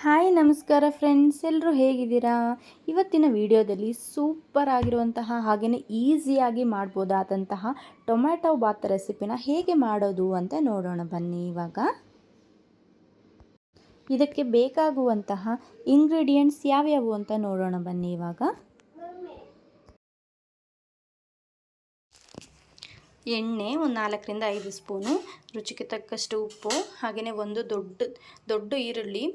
Hi, ನಮಸ್ಕಾರ friends ಎಲ್ಲರೂ ಹೇಗಿದ್ದೀರಾ? ಇವತ್ತಿನ ವಿಡಿಯೋದಲ್ಲಿ ಸೂಪರ್ ಆಗಿರುವಂತಹ ಹಾಗೆಯೇ ಈಸಿಯಾಗಿ ಮಾಡ್ಬೋದಾದಂತಹ ಟೊಮ್ಯಾಟೊ ಬಾತ್ ರೆಸಿಪಿನ ಹೇಗೆ ಮಾಡೋದು ಅಂತ ನೋಡೋಣ. ಬನ್ನಿ ಇವಾಗ. ಇದಕ್ಕೆ ಬೇಕಾಗುವಂತಹ ಇಂಗ್ರೀಡಿಯೆಂಟ್ಸ್ ಯಾವ್ಯಾವು ಅಂತ ನೋಡೋಣ. ಬನ್ನಿ ಇವಾಗ. ಎಣ್ಣೆ ಒಂದು ನಾಲ್ಕರಿಂದ ಐದು ಸ್ಪೂನು, ರುಚಿಗೆ ತಕ್ಕಷ್ಟು ಉಪ್ಪು ಹಾಗೆಯೇ ಒಂದು ದೊಡ್ಡ ದೊಡ್ಡ ಈರುಳ್ಳಿ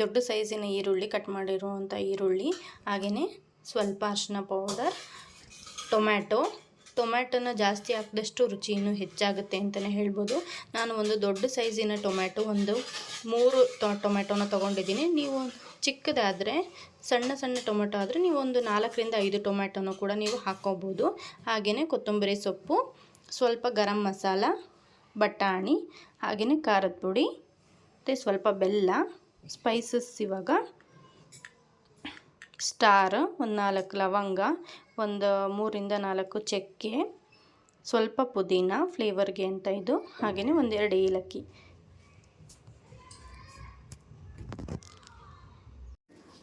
ದೊಡ್ಡ ಸೈಜಿನ ಈರುಳ್ಳಿ ಕಟ್ ಮಾಡಿರುವಂಥ ಈರುಳ್ಳಿ ಹಾಗೆಯೇ ಸ್ವಲ್ಪ ಅರಿಶಿನ ಪೌಡರ್, ಟೊಮ್ಯಾಟೊ. ಟೊಮ್ಯಾಟೊನ ಜಾಸ್ತಿ ಹಾಕಿದಷ್ಟು ರುಚಿ ಇನ್ನೂ ಹೆಚ್ಚಾಗುತ್ತೆ ಅಂತಲೇ ಹೇಳ್ಬೋದು. ನಾನು ಒಂದು ದೊಡ್ಡ ಸೈಜಿನ ಟೊಮ್ಯಾಟೊ, ಒಂದು ಮೂರು ಟೊಮ್ಯಾಟೊನ ತೊಗೊಂಡಿದ್ದೀನಿ. ನೀವು ಚಿಕ್ಕದಾದರೆ, ಸಣ್ಣ ಸಣ್ಣ ಟೊಮೆಟೊ ಆದರೆ ನೀವು ಒಂದು ನಾಲ್ಕರಿಂದ ಐದು ಟೊಮ್ಯಾಟೊನ ಕೂಡ ನೀವು ಹಾಕ್ಕೋಬೋದು. ಹಾಗೆಯೇ ಕೊತ್ತಂಬರಿ ಸೊಪ್ಪು, ಸ್ವಲ್ಪ ಗರಂ ಮಸಾಲ, ಬಟಾಣಿ ಹಾಗೆಯೇ ಖಾರದ ಪುಡಿ, ಮತ್ತು ಸ್ವಲ್ಪ ಬೆಲ್ಲ ಸ್ಪೈಸಸ್ ಇವಾಗ. ಸ್ಟಾರ್, ಒಂದು ನಾಲ್ಕು ಲವಂಗ, ಒಂದು ಮೂರಿಂದ ನಾಲ್ಕು ಚಕ್ಕೆ, ಸ್ವಲ್ಪ ಪುದೀನ, ಫ್ಲೇವರ್ಗೆ ಅಂತ ಇದು. ಹಾಗೆಯೇ ಒಂದೆರಡು ಏಲಕ್ಕಿ.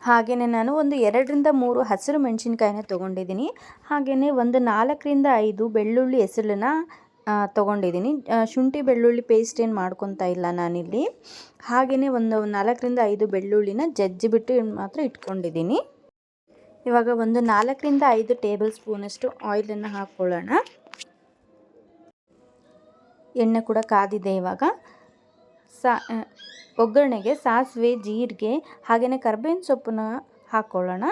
ಹಾಗೆಯೇ ನಾನು ಒಂದು ಎರಡರಿಂದ ಮೂರು ಹಸಿರು ಮೆಣಸಿನ್ಕಾಯಿನ ತೊಗೊಂಡಿದ್ದೀನಿ. ಹಾಗೆಯೇ ಒಂದು ನಾಲ್ಕರಿಂದ ಐದು ಬೆಳ್ಳುಳ್ಳಿ ಹೆಸರನ್ನ ತೊಗೊಂಡಿದ್ದೀನಿ. ಶುಂಠಿ ಬೆಳ್ಳುಳ್ಳಿ ಪೇಸ್ಟ್ ಏನು ಮಾಡ್ಕೊತಾ ಇಲ್ಲ ನಾನಿಲ್ಲಿ. ಹಾಗೆಯೇ ಒಂದು ನಾಲ್ಕರಿಂದ ಐದು ಬೆಳ್ಳುಳ್ಳಿನ ಜಜ್ಜಿಬಿಟ್ಟು ಮಾತ್ರ ಇಟ್ಕೊಂಡಿದ್ದೀನಿ. ಇವಾಗ ಒಂದು ನಾಲ್ಕರಿಂದ ಐದು ಟೇಬಲ್ ಸ್ಪೂನಷ್ಟು ಆಯಿಲನ್ನು ಹಾಕ್ಕೊಳ್ಳೋಣ ಎಣ್ಣೆ ಕೂಡ ಕಾದಿದೆ ಇವಾಗ. ಸಾ ಒಗ್ಗರಣೆಗೆ ಸಾಸಿವೆ, ಜೀರಿಗೆ ಹಾಗೆಯೇ ಕರ್ಬೇವಿನ ಸೊಪ್ಪನ್ನ ಹಾಕ್ಕೊಳ್ಳೋಣ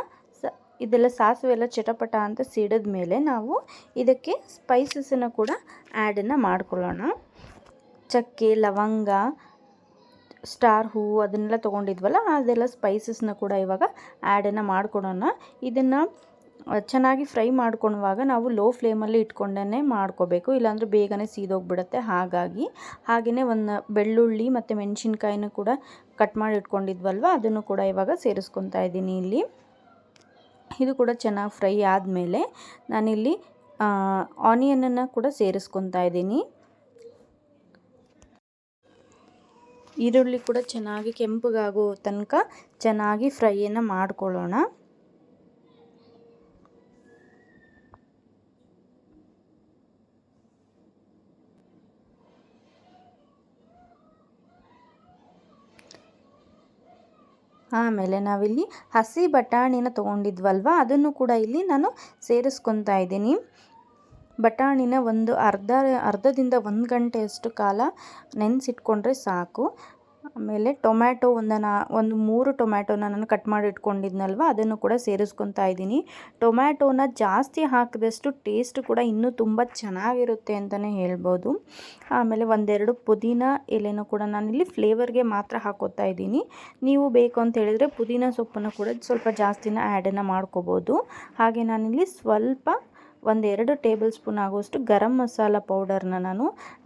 ಇದೆಲ್ಲ ಸಾಸಿವೆ ಎಲ್ಲ ಚಟಪಟ ಅಂತ ಸಿಡಿದ ಮೇಲೆ ನಾವು ಇದಕ್ಕೆ ಸ್ಪೈಸಸನ್ನು ಕೂಡ ಆ್ಯಡನ್ನು ಮಾಡ್ಕೊಳ್ಳೋಣ. ಚಕ್ಕೆ, ಲವಂಗ ಸ್ಟಾರ್ ಹೂವು ಅದನ್ನೆಲ್ಲ ತೊಗೊಂಡಿದ್ವಲ್ಲ, ಅದೆಲ್ಲ ಸ್ಪೈಸಸ್ನ ಕೂಡ ಇವಾಗ ಆ್ಯಡನ್ನು ಮಾಡ್ಕೊಳೋಣ ಇದನ್ನು ಚೆನ್ನಾಗಿ ಫ್ರೈ ಮಾಡ್ಕೊಳ್ಳುವಾಗ ನಾವು ಲೋ ಫ್ಲೇಮಲ್ಲಿ ಇಟ್ಕೊಂಡೇ ಮಾಡ್ಕೋಬೇಕು. ಇಲ್ಲಾಂದರೆ ಬೇಗನೆ ಸೀದೋಗ್ಬಿಡುತ್ತೆ. ಹಾಗಾಗಿ ಹಾಗೆಯೇ ಒಂದು ಬೆಳ್ಳುಳ್ಳಿ ಮತ್ತು ಮೆಣಸಿನ್ಕಾಯಿನೂ ಕೂಡ ಕಟ್ ಮಾಡಿ ಇಟ್ಕೊಂಡಿದ್ವಲ್ವ, ಅದನ್ನು ಕೂಡ ಇವಾಗ ಸೇರಿಸ್ಕೊತಾ ಇದ್ದೀನಿ ಇಲ್ಲಿ. ಇದು ಕೂಡ ಚೆನ್ನಾಗಿ ಫ್ರೈ ಆದಮೇಲೆ ನಾನಿಲ್ಲಿ ಆನಿಯನನ್ನು ಕೂಡ ಸೇರಿಸ್ಕೊತಾ ಇದ್ದೀನಿ. ಈರುಳ್ಳಿ ಕೂಡ ಚೆನ್ನಾಗಿ ಕೆಂಪಗಾಗೋ ತನಕ ಚೆನ್ನಾಗಿ ಫ್ರೈಯನ್ನು ಮಾಡ್ಕೊಳ್ಳೋಣ. ಆಮೇಲೆ ನಾವಿಲ್ಲಿ ಹಸಿ ಬಟಾಣಿನ ತೊಗೊಂಡಿದ್ವಲ್ವ? ಅದನ್ನು ಕೂಡ ಇಲ್ಲಿ ನಾನು ಸೇರಿಸ್ಕೊತಾ ಇದ್ದೀನಿ. ಬಟಾಣಿನ ಒಂದು ಅರ್ಧ, ಅರ್ಧದಿಂದ ಒಂದು ಗಂಟೆಯಷ್ಟು ಕಾಲ ನೆನೆಸಿಟ್ಕೊಂಡ್ರೆ ಸಾಕು. ಆಮೇಲೆ ಟೊಮ್ಯಾಟೊ ಒಂದು ನಾ ಒಂದು ಮೂರು ಟೊಮ್ಯಾಟೊನ ನಾನು ಕಟ್ ಮಾಡಿ ಇಟ್ಕೊಂಡಿದ್ನಲ್ವ, ಅದನ್ನು ಕೂಡ ಸೇರಿಸ್ಕೊತಾ ಇದ್ದೀನಿ. ಟೊಮ್ಯಾಟೊನ ಜಾಸ್ತಿ ಹಾಕಿದಷ್ಟು ಟೇಸ್ಟ್ ಕೂಡ ಇನ್ನೂ ತುಂಬ ಚೆನ್ನಾಗಿರುತ್ತೆ ಅಂತಲೇ ಹೇಳ್ಬೋದು. ಆಮೇಲೆ ಒಂದೆರಡು ಪುದೀನ ಎಲೆನೂ ಕೂಡ ನಾನಿಲ್ಲಿ ಫ್ಲೇವರ್ಗೆ ಮಾತ್ರ ಹಾಕೋತಾ ಇದ್ದೀನಿ. ನೀವು ಬೇಕು ಅಂತ ಹೇಳಿದರೆ ಪುದೀನ ಸೊಪ್ಪನ್ನು ಕೂಡ ಸ್ವಲ್ಪ ಜಾಸ್ತಿನ ಆ್ಯಡನ್ನು ಮಾಡ್ಕೋಬೋದು. ಹಾಗೆ ನಾನಿಲ್ಲಿ ಸ್ವಲ್ಪ ಒಂದೆರಡು ಟೇಬಲ್ ಸ್ಪೂನ್ ಆಗುವಷ್ಟು ಗರಂ ಮಸಾಲ ಪೌಡರ್ನ ನಾನು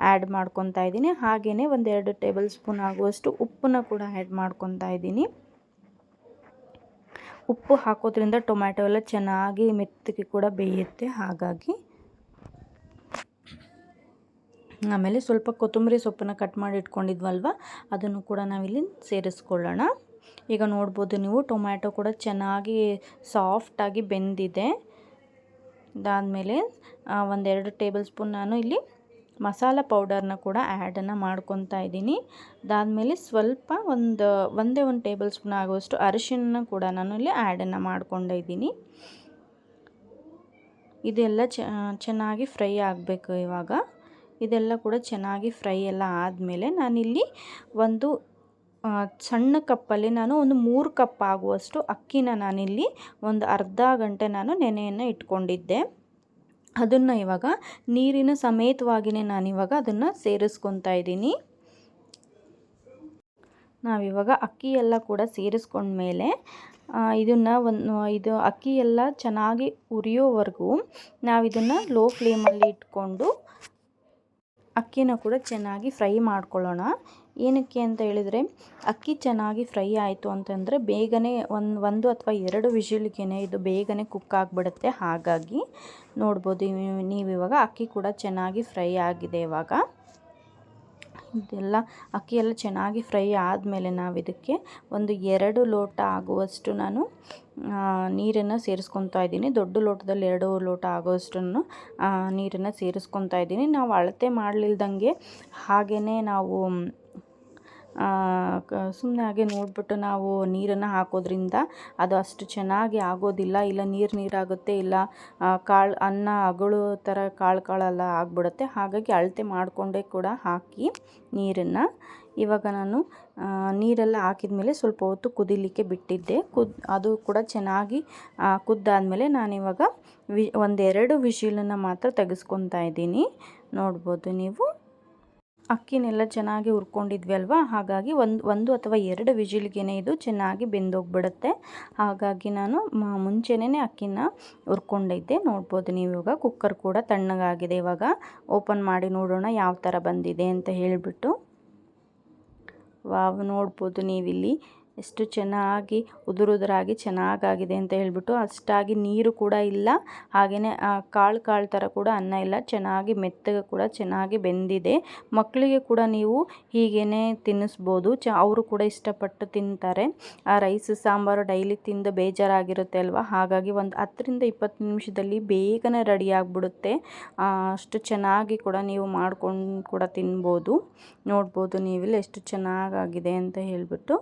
ಆ್ಯಡ್ ಮಾಡ್ಕೊತಾ ಇದ್ದೀನಿ. ಹಾಗೆಯೇ ಒಂದೆರಡು ಟೇಬಲ್ ಸ್ಪೂನ್ ಆಗುವಷ್ಟು ಉಪ್ಪನ್ನು ಕೂಡ ಆ್ಯಡ್ ಮಾಡ್ಕೊತಾ ಇದ್ದೀನಿ. ಉಪ್ಪು ಹಾಕೋದ್ರಿಂದ ಟೊಮ್ಯಾಟೊ ಎಲ್ಲ ಚೆನ್ನಾಗಿ ಮೆತ್ತಗೆ ಕೂಡ ಬೇಯುತ್ತೆ. ಹಾಗಾಗಿ ಆಮೇಲೆ ಸ್ವಲ್ಪ ಕೊತ್ತಂಬರಿ ಸೊಪ್ಪನ್ನು ಕಟ್ ಮಾಡಿ ಇಟ್ಕೊಂಡಿದ್ವಲ್ವ, ಅದನ್ನು ಕೂಡ ನಾವಿಲ್ಲಿ ಸೇರಿಸ್ಕೊಳ್ಳೋಣ. ಈಗ ನೋಡ್ಬೋದು ನೀವು ಟೊಮ್ಯಾಟೊ ಕೂಡ ಚೆನ್ನಾಗಿ ಸಾಫ್ಟಾಗಿ ಬೆಂದಿದೆ. ಇದಾದಮೇಲೆ ಒಂದೆರಡು ಟೇಬಲ್ ಸ್ಪೂನ್ ನಾನು ಇಲ್ಲಿ ಮಸಾಲ ಪೌಡರ್ನ ಕೂಡ ಆ್ಯಡನ್ನು ಮಾಡ್ಕೊತಾ ಇದ್ದೀನಿ. ಅದಾದಮೇಲೆ ಸ್ವಲ್ಪ ಒಂದು, ಒಂದೇ ಒಂದು ಟೇಬಲ್ ಸ್ಪೂನ್ ಆಗುವಷ್ಟು ಅರಿಶಿನ ಕೂಡ ನಾನು ಇಲ್ಲಿ ಆ್ಯಡನ್ನು ಮಾಡ್ಕೊಂಡಿದ್ದೀನಿ ಇದೆಲ್ಲ ಚೆನ್ನಾಗಿ ಫ್ರೈ ಆಗಬೇಕು ಇವಾಗ. ಇದೆಲ್ಲ ಕೂಡ ಚೆನ್ನಾಗಿ ಫ್ರೈ ಎಲ್ಲ ಆದಮೇಲೆ ನಾನಿಲ್ಲಿ ಒಂದು ಸಣ್ಣ ಕಪ್ಪಲ್ಲಿ ನಾನು ಒಂದು ಮೂರು ಕಪ್ ಆಗುವಷ್ಟು ಅಕ್ಕಿನ ನಾನಿಲ್ಲಿ ಒಂದು ಅರ್ಧ ಗಂಟೆ ನಾನು ನೆನೆಯನ್ನು ಇಟ್ಕೊಂಡಿದ್ದೆ. ಅದನ್ನು ಇವಾಗ ನೀರಿನ ಸಮೇತವಾಗಿಯೇ ನಾನಿವಾಗ ಅದನ್ನು ಸೇರಿಸ್ಕೊತಾ ಇದ್ದೀನಿ. ನಾವಿವಾಗ ಅಕ್ಕಿ ಎಲ್ಲ ಕೂಡ ಸೇರಿಸ್ಕೊಂಡ್ಮೇಲೆ ಇದನ್ನು ಒಂದು, ಇದು ಅಕ್ಕಿ ಎಲ್ಲ ಚೆನ್ನಾಗಿ ಉರಿಯೋವರೆಗೂ ನಾವು ಇದನ್ನು ಲೋ ಫ್ಲೇಮಲ್ಲಿ ಇಟ್ಕೊಂಡು ಅಕ್ಕಿನ ಕೂಡ ಚೆನ್ನಾಗಿ ಫ್ರೈ ಮಾಡ್ಕೊಳ್ಳೋಣ. ಏನಕ್ಕೆ ಅಂತ ಹೇಳಿದರೆ, ಅಕ್ಕಿ ಚೆನ್ನಾಗಿ ಫ್ರೈ ಆಯಿತು ಅಂತಂದರೆ ಬೇಗನೆ ಒಂದು ಒಂದು ಅಥವಾ ಎರಡು ವಿಷಿಲ್ಗೆ ಇದು ಬೇಗನೆ ಕುಕ್ ಆಗಿಬಿಡುತ್ತೆ. ಹಾಗಾಗಿ ನೋಡ್ಬೋದು ನೀವು ಇವಾಗ ಅಕ್ಕಿ ಕೂಡ ಚೆನ್ನಾಗಿ ಫ್ರೈ ಆಗಿದೆ ಇವಾಗ. ಇದೆಲ್ಲ, ಅಕ್ಕಿ ಎಲ್ಲ ಚೆನ್ನಾಗಿ ಫ್ರೈ ಆದಮೇಲೆ ನಾವು ಇದಕ್ಕೆ ಒಂದು ಎರಡು ಲೋಟ ಆಗುವಷ್ಟು ನಾನು ನೀರನ್ನು ಸೇರಿಸ್ಕೊತಾ ಇದ್ದೀನಿ. ದೊಡ್ಡ ಲೋಟದಲ್ಲಿ ಎರಡು ಲೋಟ ಆಗೋಷ್ಟನ್ನು ನೀರನ್ನು ಸೇರಿಸ್ಕೊತಾ ಇದ್ದೀನಿ. ನಾವು ಅಳತೆ ಮಾಡಲಿಲ್ದಂಗೆ ಹಾಗೆಯೇ ನಾವು ಸುಮ್ಮನೆ ಹಾಗೆ ನೋಡಿಬಿಟ್ಟು ನಾವು ನೀರನ್ನು ಹಾಕೋದ್ರಿಂದ ಅದು ಅಷ್ಟು ಚೆನ್ನಾಗಿ ಆಗೋದಿಲ್ಲ. ಇಲ್ಲ ನೀರು ನೀರಾಗುತ್ತೆ, ಇಲ್ಲ ಕಾಳು, ಅನ್ನ ಅಗಳು ಥರ ಕಾಳು ಕಾಳೆಲ್ಲ ಆಗಿಬಿಡುತ್ತೆ. ಹಾಗಾಗಿ ಅಳತೆ ಮಾಡಿಕೊಂಡೇ ಕೂಡ ಹಾಕಿ ನೀರನ್ನು. ಇವಾಗ ನಾನು ನೀರೆಲ್ಲ ಹಾಕಿದ ಮೇಲೆ ಸ್ವಲ್ಪ ಹೊತ್ತು ಕುದಿಲಿಕ್ಕೆ ಬಿಟ್ಟಿದ್ದೆ. ಕುದ್, ಅದು ಕೂಡ ಚೆನ್ನಾಗಿ ಕುದ್ದಾದಮೇಲೆ ನಾನಿವಾಗ ವಿ, ಒಂದೆರಡು ವಿಶಿಲನ್ನು ಮಾತ್ರ ತೆಗೆಸ್ಕೊತಾ ಇದ್ದೀನಿ. ನೋಡ್ಬೋದು ನೀವು. ಅಕ್ಕಿನೆಲ್ಲ ಚೆನ್ನಾಗಿ ಹುರ್ಕೊಂಡಿದ್ವಿ ಅಲ್ವಾ? ಹಾಗಾಗಿ ಒಂದು ಒಂದು ಅಥವಾ ಎರಡು ವಿಜಿಲ್ಗೆ ಇದು ಚೆನ್ನಾಗಿ ಬೆಂದೋಗ್ಬಿಡುತ್ತೆ. ಹಾಗಾಗಿ ನಾನು ಮುಂಚೆನೇ ಅಕ್ಕಿನ ಹುರ್ಕೊಂಡೈತೆ. ನೋಡ್ಬೋದು ನೀವು ಇವಾಗ ಕುಕ್ಕರ್ ಕೂಡ ತಣ್ಣಗಾಗಿದೆ ಇವಾಗ. ಓಪನ್ ಮಾಡಿ ನೋಡೋಣ ಯಾವ ಥರ ಬಂದಿದೆ ಅಂತ ಹೇಳಿಬಿಟ್ಟು. ವಾವ್, ನೋಡ್ಬೋದು ನೀವಿಲ್ಲಿ. ಎಷ್ಟು ಚೆನ್ನಾಗಿ ಉದುರುದುರಾಗಿ ಚೆನ್ನಾಗಾಗಿದೆ ಅಂತ ಹೇಳ್ಬಿಟ್ಟು ಅಷ್ಟಾಗಿ ನೀರು ಕೂಡ ಇಲ್ಲ. ಹಾಗೆಯೇ ಕಾಳು ಕಾಳು ಥರ ಕೂಡ ಅನ್ನ ಇಲ್ಲ. ಚೆನ್ನಾಗಿ ಮೆತ್ತಗೆ ಕೂಡ ಚೆನ್ನಾಗಿ ಬೆಂದಿದೆ. ಮಕ್ಕಳಿಗೆ ಕೂಡ ನೀವು ಹೀಗೇ ತಿನ್ನಿಸ್ಬೋದು. ಚ, ಅವರು ಕೂಡ ಇಷ್ಟಪಟ್ಟು ತಿಂತಾರೆ. ಆ, ರೈಸ್, ಸಾಂಬಾರು ಡೈಲಿ ತಿಂದು ಬೇಜಾರಾಗಿರುತ್ತೆ ಅಲ್ವಾ? ಹಾಗಾಗಿ ಒಂದು ಹತ್ತರಿಂದ ಇಪ್ಪತ್ತು ನಿಮಿಷದಲ್ಲಿ ಬೇಗನೆ ರೆಡಿ ಆಗಿಬಿಡುತ್ತೆ. ಅಷ್ಟು ಚೆನ್ನಾಗಿ ಕೂಡ ನೀವು ಮಾಡ್ಕೊಂಡು ಕೂಡ ತಿನ್ಬೋದು. ನೋಡ್ಬೋದು ನೀವಿಲ್ಲಿ ಎಷ್ಟು ಚೆನ್ನಾಗಾಗಿದೆ ಅಂತ ಹೇಳಿಬಿಟ್ಟು.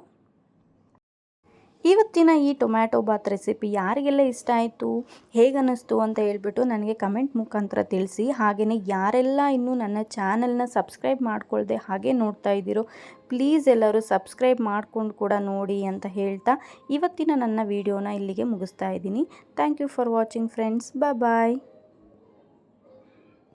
ಇವತ್ತಿನ ಈ ಟೊಮ್ಯಾಟೊ ಬಾತ್ ರೆಸಿಪಿ ಯಾರಿಗೆಲ್ಲ ಇಷ್ಟ ಆಯಿತು ಹೇಗನ್ನಿಸ್ತು ಅಂತ ಹೇಳ್ಬಿಟ್ಟು ನನಗೆ ಕಮೆಂಟ್ ಮುಖಾಂತರ ತಿಳಿಸಿ. ಹಾಗೆಯೇ ಯಾರೆಲ್ಲ ಇನ್ನೂ ನನ್ನ ಚಾನಲ್ನ ಸಬ್ಸ್ಕ್ರೈಬ್ ಮಾಡ್ಕೊಳ್ಳದೆ ಹಾಗೆ ನೋಡ್ತಾ ಇದ್ದೀರೋ, ಪ್ಲೀಸ್ ಎಲ್ಲರೂ ಸಬ್ಸ್ಕ್ರೈಬ್ ಮಾಡ್ಕೊಂಡು ಕೂಡ ನೋಡಿ ಅಂತ ಹೇಳ್ತಾ ಇವತ್ತಿನ ನನ್ನ ವಿಡಿಯೋನ ಇಲ್ಲಿಗೆ ಮುಗಿಸ್ತಾ ಇದ್ದೀನಿ. Thank you for watching friends. Bye.